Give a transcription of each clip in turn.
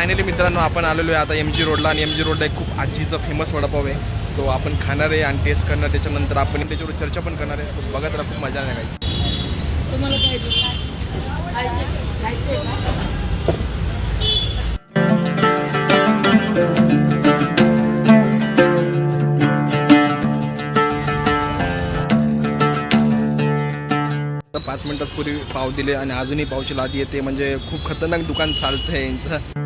Finally मित्रांनो आपण आलेलो आहे आता एम जी रोडला आणि एम जी रोडला एक खूप आजीचं फेमस वडापाव आहे. सो आपण खाणार आहे आणि टेस्ट करणार त्याच्यानंतर आपण त्याच्यावर चर्चा पण करणार आहे. सो बघा त्याला खूप मजा नाही तुम्हाला पाच मिनिटाच पूर्वी पाव दिले आणि अजूनही पावची लादी येते. म्हणजे खूप खतरनाक दुकान चालतं आहे यांचं.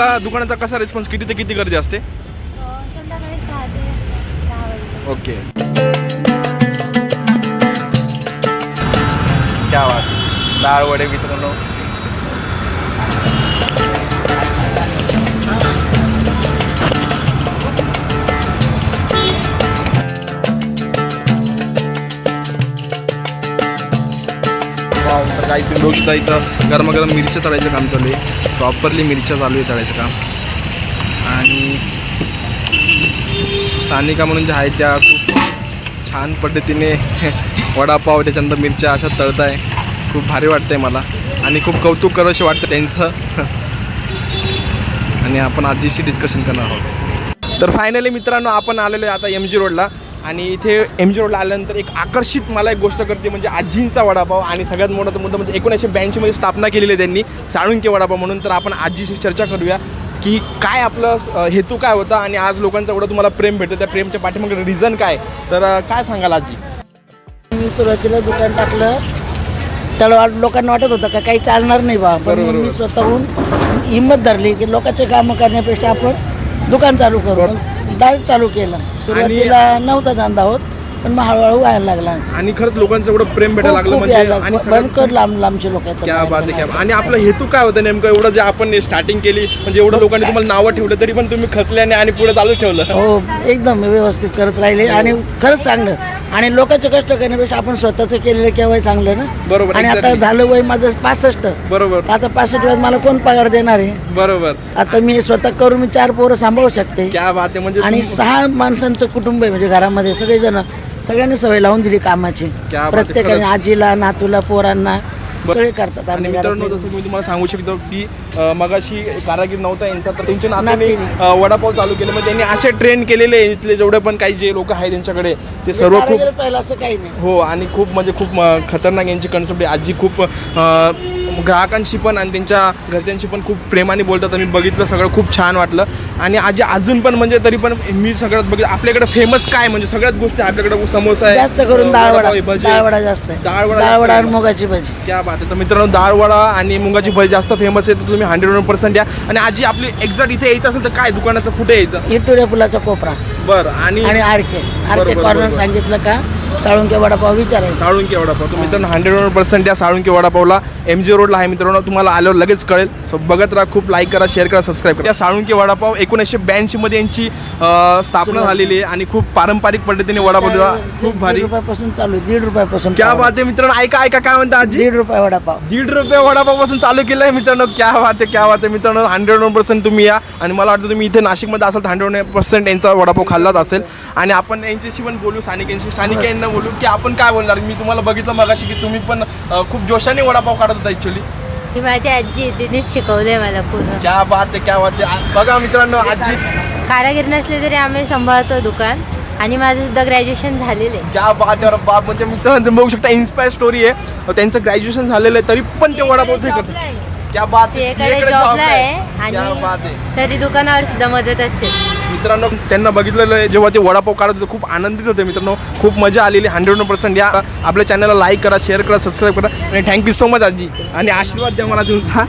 तुला दुकानाचा कसा रिस्पॉन्स किती ते किती गर्दी असते? संध्याकाळी सहा ते दहा ओके क्या बात. डाळ वडे मित्रांनो. गाईस तुम्ही बघू शकता इथं गरमागरम मिरच्या तळायचं काम चालू आहे. प्रॉपरली मिरच्या चालू आहे तळायचं काम. आणि सानिका म्हणून ज्या आहेत त्या खूप छान पद्धतीने वडापाव त्याच्यानंतर मिरच्या अशा तळत आहे खूप भारी वाटतं आहे मला. आणि खूप कौतुक करावंसे वाटतं त्यांचं. आणि आपण आजीशी डिस्कशन करणार आहोत. तर फायनली मित्रांनो आपण आलेलो आहे आता एम जी रोडला आणि इथे एम जी रोडला आल्यानंतर एक आकर्षित मला एक गोष्ट करते म्हणजे आजींचा वडापाव आणि सगळ्यात मोठा मुद्दा म्हणजे एकोणीसशे ब्याऐंशीमध्ये स्थापना केलेली आहे त्यांनी साळुंके वडापाव. म्हणून तर आपण आजीशी चर्चा करूया की काय आपलं हेतू काय होता आणि आज लोकांचं एवढं तुम्हाला प्रेम भेटतं त्या प्रेमच्या पाठीमागे रिझन काय तर काय सांगाल आजी? मी सुरुवातीला दुकान टाकलं. त्याला लोकांना वाटत होतं का काही चालणार नाही बा पण मी. स्वतःहून हिंमत धरली की लोकांचे कामं करण्यापेक्षा आपण दुकान चालू करू. डायरेक्ट चालू केलं. सुरुवातीला नव्हता धंदा होत पण मग हळूहळू व्हायला लागला. आणि खरंच लोकांचं एवढं प्रेम भेटायला खूप- लागलं म्हणजे आणि लागलं. सगळ्यात भयंकर लांब लांबचे लोक येतात क्या बाहेर बात आहे क्या. आणि आपला हेतू काय होतं नेमकं? एवढं जे आपण स्टार्टिंग केली म्हणजे एवढं लोकांनी तुम्हाला नावं ठेवलं तरी पण तुम्ही खचल्याने आणि पुढे चालू ठेवलं. हो एकदम व्यवस्थित करत राहिले आणि खरंच चांगलं. आणि लोकांचे कष्ट करण्यापेक्षा आपण स्वतःचं केलेलं केव्हाही चांगलं ना? बरोबर, आणि आता exactly. झालं वय माझं पासष्ट. बरोबर. आता पासष्ट वेळेस मला कोण पगार देणार आहे? बरोबर. आता मी स्वतः करून मी चार पोरं सांभाळू शकते. क्या बात आहे म्हणजे आणि सहा माणसांचं कुटुंब आहे म्हणजे घरामध्ये सगळेजण सगळ्यांनी सवय लावून दिली कामाची. क्या बात आहे, प्रत्येकाने खरंच. आजीला नातूला पोरांना सगळे करतात आणि आम्ही मित्रांनो घरातले. जसं मी तुम्हाला सांगू शकतो की अं, मगाशी कारागीर नव्हता यांचा तर त्यांच्या नात्याने नातीने. अं, वडापाव चालू केले मग त्यांनी असे ट्रेन केलेले आहे, इथले जेवढे पण काही जे लोक आहेत त्यांच्याकडे ते सर्व खूप कारागीर पहिलं असं काही नाही हो आणि खूप म्हणजे खूप अं, खतरनाक यांची कन्सेप्ट आहे आजी खूप अं, ग्राहकांशी पण आणि त्यांच्या घरच्यांशी पण खूप प्रेमाने बोलतात आणि बघितलं सगळं खूप छान वाटलं. आणि आजी अजून पण म्हणजे तरी पण मी सगळ्यात बघितलं आपल्याकडे फेमस काय म्हणजे सगळ्यात गोष्टी आपल्याकडे समोसा आहे जास्त करून अं, डाळ वडापाव वडा आहे, भजी डाळ आहे. वडा जास्त आहे. डाळ वडा डाळ जास्त वडा आहे. आणि मुगाची भाजी. क्या बात आहे. तर मित्रांनो डाळ वडा आणि मुगाची भजी जास्त फेमस आहे तर तुम्ही हंड्रेड वन पर्सेंट या. आणि आजी आपली एक्झॅक्ट इथे यायचं असेल तर काय दुकानाचं कुठे यायचं? इटुऱ्या पुलाचा कोपरा. बरं आणि आरके आरके कॉर्नर. सांगितलं का? साळुंके वडापाव विचारायचं. साळुंके वडापाव. तर मित्रांनो हंड्रेड पर्सेंट या साळुंके वडापावला एम जी रोडला आहे मित्रांनो तुम्हाला आल्यावर लगेच कळेल. सो बघत राहा खूप लाईक करा शेअर करा सबस्क्राईब करा. या साळुंके वडापाव एकोणीसशे ब्याऐंशीमध्ये यांची अं, स्थापना झालेली आहे आणि खूप पारंपरिक पद्धतीने वडापाव दिला खूप भारी. रुपयापासून चालू आहे दीड रुपयापासून क्या. बात आहे मित्रांनो. ऐका ऐका काय म्हणता आजी? दीड रुपये वडापाव. दीड रुपये वडापावपासून चालू केलं आहे मित्रांनो. क्या बात आहे क्या बात आहे मित्रांनो. हंड्रेड वन पर्सेंट तुम्ही या. आणि मला वाटतं तुम्ही इथे नाशिकमध्ये असाल तर हंड्रेड पर्सेंट यांचा वडापाव खाल्लाच असेल. आणि आपण यांच्याशी पण बोलू सानिकांशी. सानिका यांना बोलू की आपण काय बोलणार? मी तुम्हाला बघितलं मगाशी की तुम्ही पण अं, खूप जोशाने वडापाव काढत होता ॲक्च्युली ही माझी आजी आहे, तिनेच शिकवलंय मला पूर्ण. क्या बात आहे क्या बात आहे. आ- बघा मित्रांनो आजी कारागीर नसले तरी आम्ही सांभाळतो दुकान आणि माझं सुद्धा ग्रॅज्युएशन झालेलं आहे. क्या बात आहे अरे बाप. म्हणजे मित्रांनो तुम्ही बघू शकता इन्स्पायर स्टोरी आहे. त्यांचं ग्रॅज्युएशन झालेलं आहे तरी पण ते वडापावचं हे जॉबला करतात. आहे. क्या बात आहे जॉबला क्या बात तरी दुकानावर सुद्धा मदत असते. मित्रांनो त्यांना बघितलेलं आहे जेव्हा ते वडापाव काढत होते खूप आनंदित होते मित्रांनो. खूप मजा आलेली हंड्रेड पर्सेंट या आपल्या चॅनलला लाईक करा शेअर करा सबस्क्राईब करा. आणि थँक्यू सो मच आजी. आणि आशीर्वाद द्या मला तुमचा.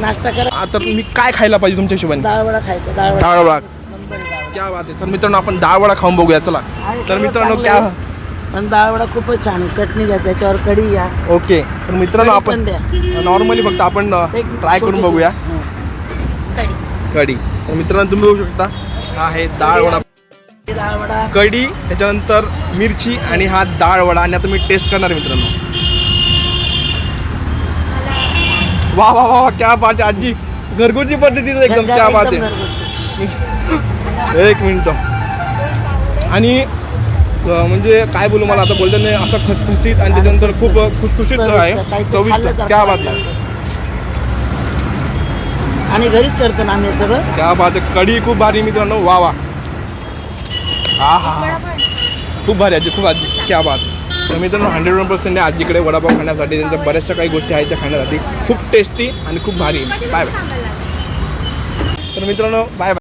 नाश्ता करा. आता मी काय खायला पाहिजे तुमच्या हिशोबाने? डाळ वडा खायचा डाळ वडा. डाळ वडा. नंबर आहे डाळ वडा. क्या बात आहे तर मित्रांनो आपण डाळ वडा खाऊन बघूया. चला. तर मित्रांनो क्या. पण डाळ वडा खूपच छान आहे. चटणी घ्या त्याच्यावर कढी घ्या. ओके. तर मित्रांनो कढी आपण पण नॉर्मली फक्त आपण एक ट्राय करून छोटीशी. बघूया. कढी. कढी. तर मित्रांनो तुम्ही बघू शकता हा आहे डाळ वडा ही डाळ वडा कढी त्याच्यानंतर मिरची आणि हा डाळ वडा आणि आता मी टेस्ट करणार आहे मित्रांनो. वा वा वा वा, क्या बात आहे आजी. घरगुती पद्धतीचं एकदम क्या बात आहे. एक मिनिट. आणि म्हणजे काय बोलू मला आता बोलता नाही असं खसखसीत आणि त्याच्यानंतर खूप खुसखुशीत आहे. चविष्ट. खाल्ल्यासारखं क्या बात. आहे. आणि घरीच करतो ना आम्ही सगळं. क्या बात आहे. कढी खूप भारी मित्रांनो. वा वा. हा हा हा. खूप भारी आजी खूप आजी. क्या बात तर मित्रांनो हंड्रेड वन पर्सेंट आजीकडे वडापाव खाण्यासाठी. त्यांच्या बऱ्याचशा काही गोष्टी आहेत त्या खाण्यासाठी. खूप टेस्टी आणि खूप भारी. बाय बाय तर मित्रांनो बाय बाय